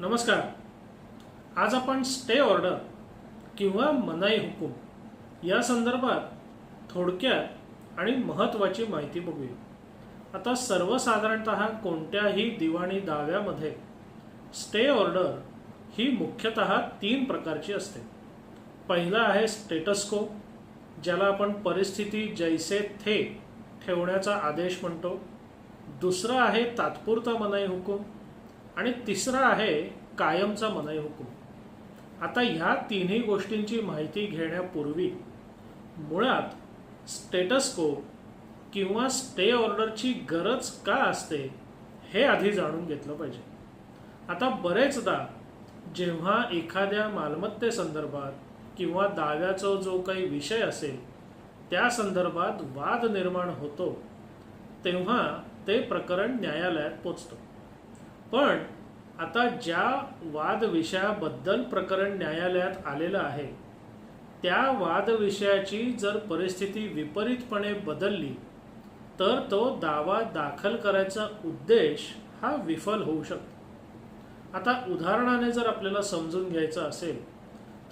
नमस्कार. आज आपण स्टे ऑर्डर किंवा मनाई हुकूम या संदर्भात थोडक्यात आणि महत्त्वाची माहिती बघूया. आता सर्वसाधारणत कोणत्याही दिवाणी दाव्यामध्ये स्टे ऑर्डर ही मुख्यतः तीन प्रकारची असते. पहिला आहे स्टेटस्को ज्याला आपण परिस्थिती जैसे थे ठेवण्याचा आदेश म्हणतो. दुसरा आहे तात्पुरता मनाई हुकूम आणि तिसरा आहे कायमचा मनय हुकूम आता ह्या तिन्ही गोष्टींची माहिती घेण्यापूर्वी मुळात स्टेटस्को किंवा स्टे ऑर्डरची गरज का असते हे आधी जाणून घेतलं पाहिजे. आता बरेचदा जेव्हा एखाद्या मालमत्तेसंदर्भात किंवा दाव्याचा जो काही विषय असेल त्या संदर्भात वाद निर्माण होतो तेव्हा ते प्रकरण न्यायालयात पोचतं. पण आता ज्या वाद विषयाबद्दल प्रकरण न्यायालयात आलेलं आहे त्या वाद विषयाची जर परिस्थिती विपरीतपणे बदलली तर तो दावा दाखल करायचा उद्देश हा विफल होऊ शकतो. आता उदाहरणाने जर आपल्याला समजून घ्यायचं असेल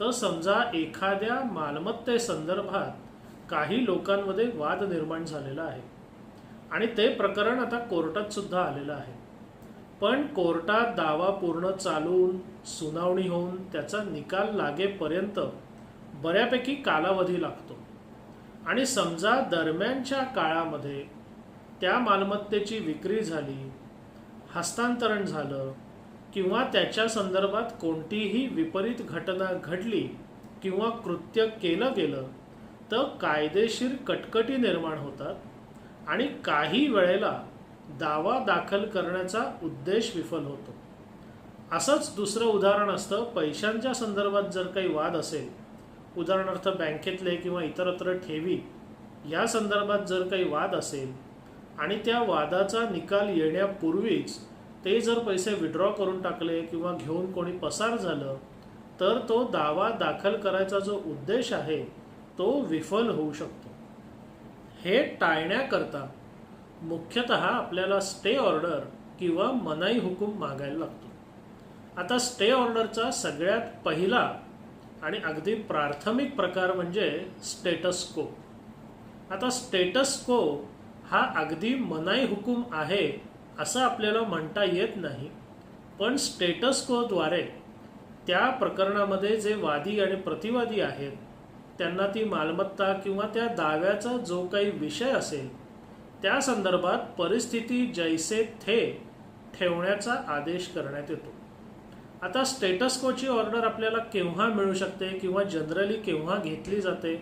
तर समजा एखाद्या मालमत्तेसंदर्भात काही लोकांमध्ये वाद निर्माण झालेला आहे आणि ते प्रकरण आता कोर्टात सुद्धा आलेलं आहे. पण कोर्टात दावा पूर्ण चालून सुनावणी होऊन त्याचा निकाल लागेपर्यंत बऱ्यापैकी कालावधी लागतो. आणि समजा दरम्यानच्या काळामध्ये त्या मालमत्तेची विक्री झाली हस्तांतरण झालं किंवा त्याच्या संदर्भात कोणतीही विपरीत घटना घडली किंवा कृत्य केलं गेलं तर कायदेशीर कटकटी निर्माण होतात आणि काही वेळेला दावा दाखल करण्याचा उद्देश विफल होतो. असंच दुसरं उदाहरण असतं पैशांच्या संदर्भात जर काही वाद असेल उदाहरणार्थ बँकेतले किंवा इतरत्र ठेवी या संदर्भात जर काही वाद असेल आणि त्या वादाचा निकाल येण्यापूर्वीच ते जर पैसे विड्रॉ करून टाकले किंवा घेऊन कोणी पसार झालं तर तो दावा दाखल करायचा जो उद्देश आहे तो विफल होऊ शकतो. हे टाळण्याकरता मुख्यतः आपल्याला स्टे ऑर्डर किंवा मनाई हुकूम मागायला लागतो. आता स्टे ऑर्डरचा सगळ्यात पहिला आणि अगदी प्राथमिक प्रकार म्हणजे स्टेटस को आता स्टेटस को हा अगदी मनाई हुकूम आहे असं आपल्याला म्हणता येत नाही. पण स्टेटस कोद्वारे त्या प्रकरणामध्ये जे वादी आणि प्रतिवादी आहेत त्यांना ती मालमत्ता किंवा त्या दाव्याचा जो काही विषय असेल त्या संदर्भात परिस्थिती जैसे थे ठेवण्याचा आदेश करण्यात येतो. आता स्टेटस कोची ऑर्डर आपल्याला केव्हा मिळू शकते किंवा जनरली केव्हा घेतली जाते?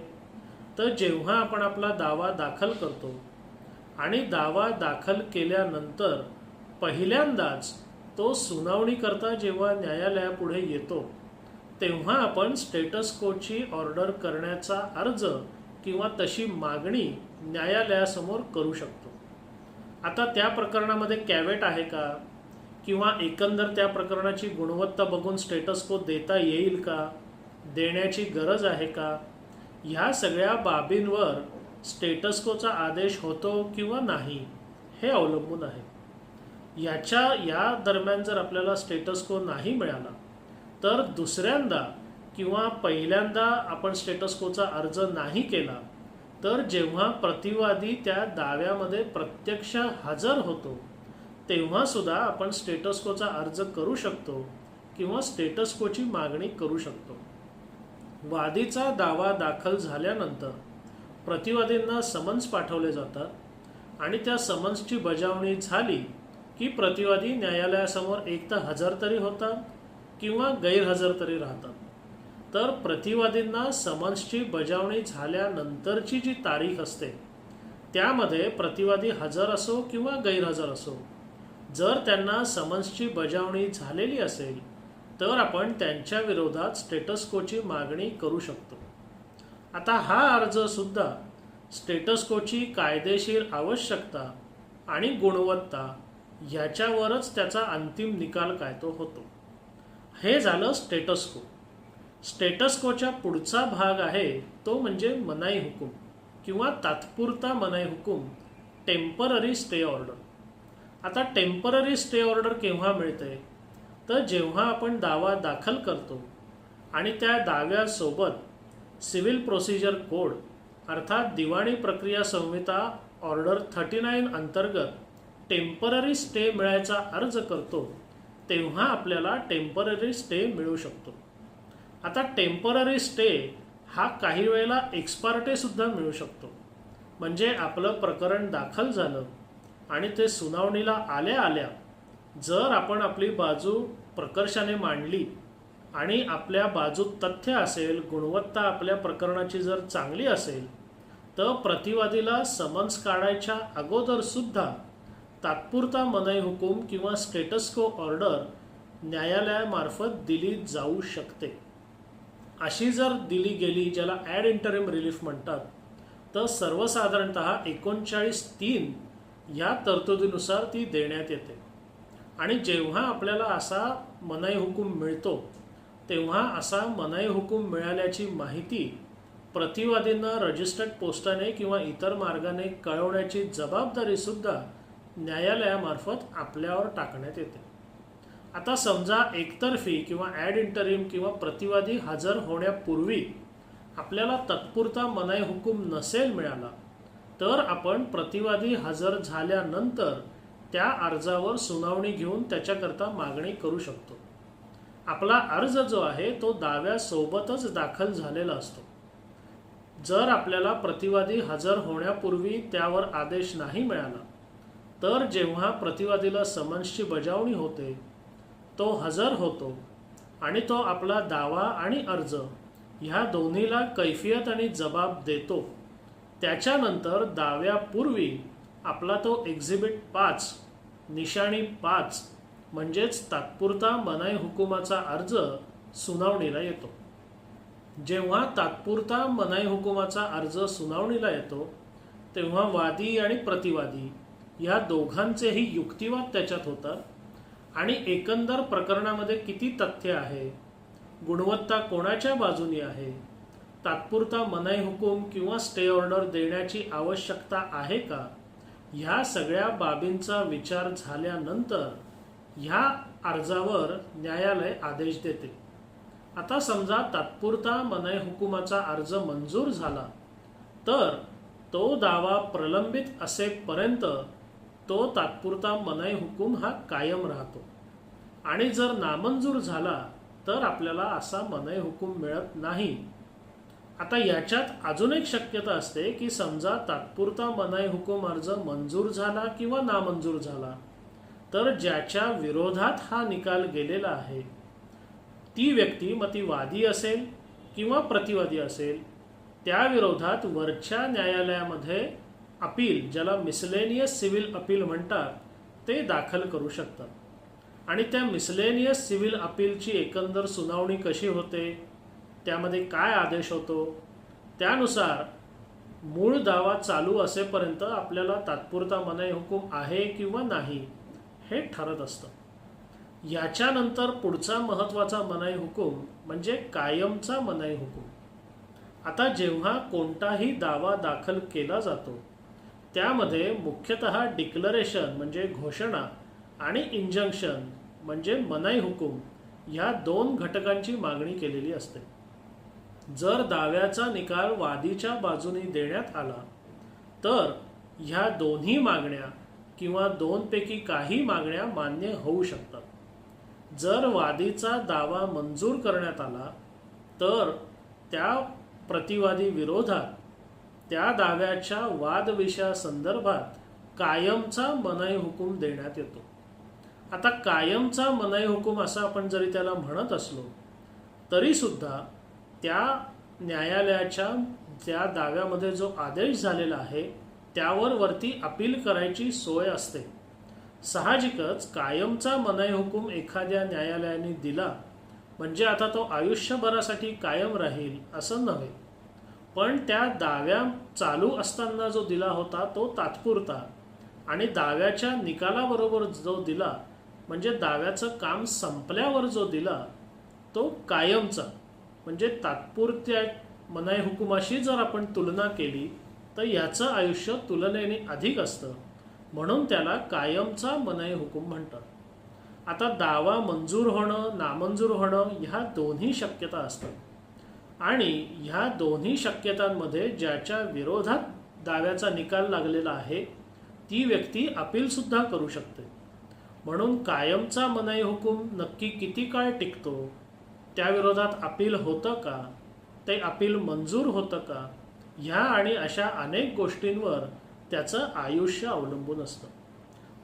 तर जेव्हा आपण आपला दावा दाखल करतो आणि दावा दाखल केल्यानंतर पहिल्यांदाच तो सुनावणीकरता जेव्हा न्यायालयापुढे येतो तेव्हा आपण स्टेटस कोची ऑर्डर करण्याचा अर्ज किंवा तशी मागणी न्यायालयासमोर करू शकतो. आता त्या प्रकरणामध्ये कॅवेट आहे का? किंवा एकंदर त्या प्रकरणाची गुणवत्ता बघून स्टेटस को देता येईल का? देण्याची गरज आहे का? ह्या सगळ्या बाबींवर स्टेटस्कोचा आदेश होतो किंवा नाही हे अवलंबून आहे. याच्या या दरम्यान जर आपल्याला स्टेटस को नाही मिळाला तर दुसऱ्यांदा किंवा पहिल्यांदा आपण स्टेटस कोचा अर्ज नाही केला तर जेव्हा प्रतिवादी त्या दाव्यामध्ये प्रत्यक्ष हजर होतो तेव्हा सुद्धा आपण स्टेटस कोचा अर्ज करू शकतो किंवा स्टेटस कोची मागणी करू शकतो. वादीचा दावा दाखल झाल्यानंतर प्रतिवादींना समन्स पाठवले जातात आणि त्या समन्सची बजावणी झाली की प्रतिवादी न्यायालयासमोर एक तर हजर तरी होतात किंवा गैरहजर तरी राहतात. तर प्रतिवादींना समन्सची बजावणी झाल्यानंतरची जी तारीख असते त्यामध्ये प्रतिवादी हजर असो किंवा गैरहजर असो जर त्यांना समन्सची बजावणी झालेली असेल तर आपण त्यांच्या विरोधात स्टेटसकोची मागणी करू शकतो. आता हा अर्ज सुद्धा कायदेशीर आवश्यकता आणि गुणवत्ता ह्याच्यावरच त्याचा अंतिम निकाल काय तो होतो. हे झालं स्टेटस्को स्टेटस कोच्या पुढचा भाग आहे तो म्हणजे मनाई हुकूम किंवा तात्पुरता मनाई हुकूम टेंपररी स्टे ऑर्डर. आता टेंपररी स्टे ऑर्डर केव्हा मिळते तर जेव्हा आपण दावा दाखल करतो आणि त्या दाव्यासोबत सिव्हिल प्रोसिजर कोड अर्थात दिवाणी प्रक्रिया संहिता ऑर्डर थर्टी नाईन अंतर्गत टेंपररी स्टे मिळायचा अर्ज करतो तेव्हा आपल्याला टेंपररी स्टे मिळू शकतो. आता टेंपररी स्टे हा काही वेळेला एक्सपर्टेसुद्धा मिळू शकतो. म्हणजे आपलं प्रकरण दाखल झालं आणि ते सुनावणीला आल्या आल्या जर आपण आपली बाजू प्रकर्षाने मांडली आणि आपल्या बाजूत तथ्य असेल गुणवत्ता आपल्या प्रकरणाची जर चांगली असेल तर प्रतिवादीला समन्स काढायच्या अगोदरसुद्धा तात्पुरता मनई हुकूम किंवा स्टेटस्को ऑर्डर न्यायालयामार्फत दिली जाऊ शकते. अशी जर दिली गेली ज्याला ॲड इंटरिम रिलीफ म्हणतात तर सर्वसाधारणत एकोणचाळीस तीन या तरतुदीनुसार ती देण्यात येते. आणि जेव्हा आपल्याला असा मनाई हुकूम मिळतो तेव्हा असा मनाई हुकूम मिळाल्याची माहिती प्रतिवादींना रजिस्टर्ड पोस्टाने किंवा इतर मार्गाने कळवण्याची जबाबदारीसुद्धा न्यायालयामार्फत आपल्यावर टाकण्यात येते. आता समजा एकतर्फी किंवा ॲड इंटरिम किंवा प्रतिवादी हजर होण्यापूर्वी आपल्याला तत्पुरता मनाई हुकूम नसेल मिळाला तर आपण प्रतिवादी हजर झाल्यानंतर त्या अर्जावर सुनावणी घेऊन त्याच्याकरता मागणी करू शकतो. आपला अर्ज जो आहे तो दाव्यासोबतच दाखल झालेला असतो. जर आपल्याला प्रतिवादी हजर होण्यापूर्वी त्यावर आदेश नाही मिळाला तर जेव्हा प्रतिवादीला समन्सची बजावणी होते तो हजर होतो आणि तो आपला दावा आणि अर्ज ह्या दोन्हीला कैफियत आणि जबाब देतो. त्याच्यानंतर दाव्यापूर्वी आपला तो एक्झिबिट पाच निशाणी पाच म्हणजेच तात्पुरता मनाई हुकुमाचा अर्ज सुनावणीला येतो. जेव्हा तात्पुरता मनाई हुकुमाचा अर्ज सुनावणीला येतो तेव्हा वादी आणि प्रतिवादी या दोघांचेही युक्तिवाद त्याच्यात होतात. आणि एकंदर प्रकरणामध्ये किती तथ्य आहे? गुणवत्ता कोणाच्या बाजूनी आहे? तात्पुरता मनाई हुकूम किंवा स्टे ऑर्डर देण्याची आवश्यकता आहे का? ह्या सगळ्या बाबींचा विचार झाल्यानंतर ह्या अर्जावर न्यायालय आदेश देते. आता समजा तात्पुरता मनाई हुकुमाचा अर्ज मंजूर झाला तर तो दावा प्रलंबित असेपर्यंत तो तात्पुरता मनाई हुकूम हा कायम राहतो. आणि जर नामंजूर झाला तर आपल्याला असा मनाई हुकूम मिळत नाही. आता याच्यात अजून एक शक्यता असते की समजा तात्पुरता मनाई हुकूम अर्ज मंजूर झाला किंवा नामंजूर झाला तर ज्याच्या विरोधात हा निकाल गेलेला आहे. ती व्यक्ती मग ती वादी असेल किंवा प्रतिवादी असेल त्या विरोधात वरच्या न्यायालयामध्ये अपील ज्याला मिसलेनियस सिव्हिल अपील म्हणतात ते दाखल करू शकतात. आणि त्या मिसलेनियस सिव्हिल अपीलची एकंदर सुनावणी कशी होते त्यामध्ये काय आदेश होतो त्यानुसार मूळ दावा चालू असेपर्यंत आपल्याला तात्पुरता मनाई हुकूम आहे किंवा नाही हे ठरत असतं. याच्यानंतर पुढचा महत्त्वाचा मनाई हुकूम म्हणजे कायमचा मनाई हुकूम आता जेव्हा कोणताही दावा दाखल केला जातो त्यामध्ये मुख्यतः डिक्लरेशन म्हणजे घोषणा आणि इंजंक्शन म्हणजे मनाई हुकूम ह्या दोन घटकांची मागणी केलेली असते. जर दाव्याचा निकाल वादीच्या बाजूने देण्यात आला तर ह्या दोन्ही मागण्या किंवा दोनपैकी काही मागण्या मान्य होऊ शकतात. जर वादीचा दावा मंजूर करण्यात आला तर त्या प्रतिवादी विरोधात त्या दाव्याच्या वादविषयासंदर्भात कायमचा मनाई हुकूम देण्यात येतो. आता कायमचा मनाई हुकूम असा आपण जरी त्याला म्हणत असलो तरीसुद्धा त्या न्यायालयाच्या त्या दाव्यामध्ये जो आदेश झालेला आहे त्यावर वरती अपील करायची सोय असते. साहजिकच कायमचा मनाई हुकूम एखाद्या न्यायालयाने दिला म्हणजे आता तो आयुष्यभरासाठी कायम राहील असं नव्हे. पण त्या दाव्या चालू असताना जो दिला होता तो तात्पुरता. आणि दाव्याच्या निकालाबरोबर जो दिला म्हणजे दाव्याचं काम संपल्यावर जो दिला तो कायमचा म्हणजे तात्पुरत्या मनाई हुकुमाशी जर आपण तुलना केली तर याचं आयुष्य तुलनेने अधिक असतं. म्हणून त्याला कायमचा मनाई हुकूम म्हणतात. आता दावा मंजूर होणं नामंजूर होणं ह्या दोन्ही शक्यता असतात. आणि ह्या दोन्ही शक्यतांमध्ये ज्याच्या विरोधात दाव्याचा निकाल लागलेला आहे ती व्यक्ती अपीलसुद्धा करू शकते. म्हणून कायमचा मनाई हुकूम नक्की किती काळ टिकतो त्याविरोधात अपील होतं का ते अपील मंजूर होतं का ह्या आणि अशा अनेक गोष्टींवर त्याचं आयुष्य अवलंबून असतं.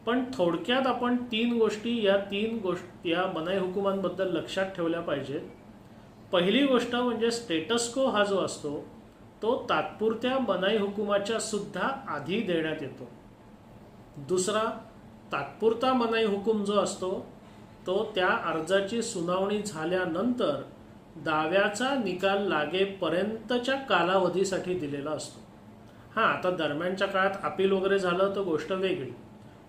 पण थोडक्यात आपण तीन गोष्टी या तीन गोष्ट या मनाई हुकुमांबद्दल लक्षात ठेवल्या पाहिजेत. पहिली गोष्ट म्हणजे स्टेटस्को हा जो असतो तो तात्पुरत्या मनाई हुकुमाच्या सुद्धा आधी देण्यात येतो. दुसरा तात्पुरता मनाई हुकूम जो असतो तो त्या अर्जाची सुनावणी झाल्यानंतर दाव्याचा निकाल लागेपर्यंतच्या कालावधीसाठी दिलेला असतो. हां आता दरम्यानच्या काळात अपील वगैरे झालं तर गोष्ट वेगळी.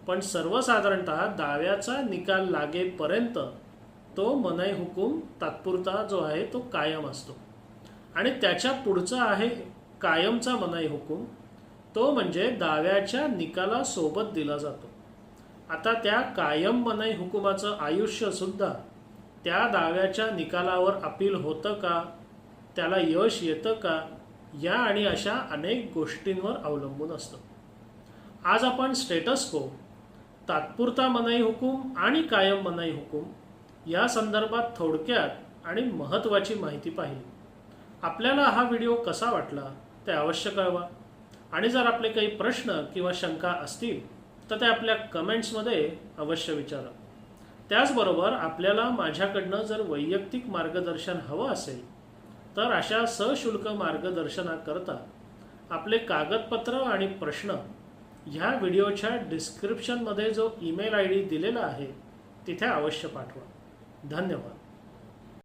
पण सर्वसाधारणत दाव्याचा निकाल लागेपर्यंत तो मनाई हुकूम तात्पुरता जो आहे तो कायम असतो. आणि त्याच्या पुढचा आहे कायमचा मनाई हुकूम तो म्हणजे दाव्याच्या निकालासोबत दिला जातो. आता त्या कायम मनाई हुकुमाचं आयुष्य सुद्धा त्या दाव्याच्या निकालावर अपील होतं का? त्याला यश येतं का? या आणि अशा अनेक गोष्टींवर अवलंबून असतं. आज आपण स्टेटस को तात्पुरता मनाई हुकूम आणि कायम मनाई हुकूम या संदर्भात थोडक्यात आणि महत्त्वाची माहिती पाहिली. आपल्याला हा व्हिडिओ कसा वाटला ते अवश्य कळवा. आणि जर आपले काही प्रश्न किंवा शंका असतील तर ते आपल्या कमेंट्समध्ये अवश्य विचारा. त्याचबरोबर आपल्याला माझ्याकडनं जर वैयक्तिक मार्गदर्शन हवं असेल तर अशा सशुल्क मार्गदर्शनाकरता आपले कागदपत्र आणि प्रश्न ह्या व्हिडिओच्या डिस्क्रिप्शनमध्ये जो ईमेल आय डी दिलेला आहे तिथे अवश्य पाठवा. धन्यवाद.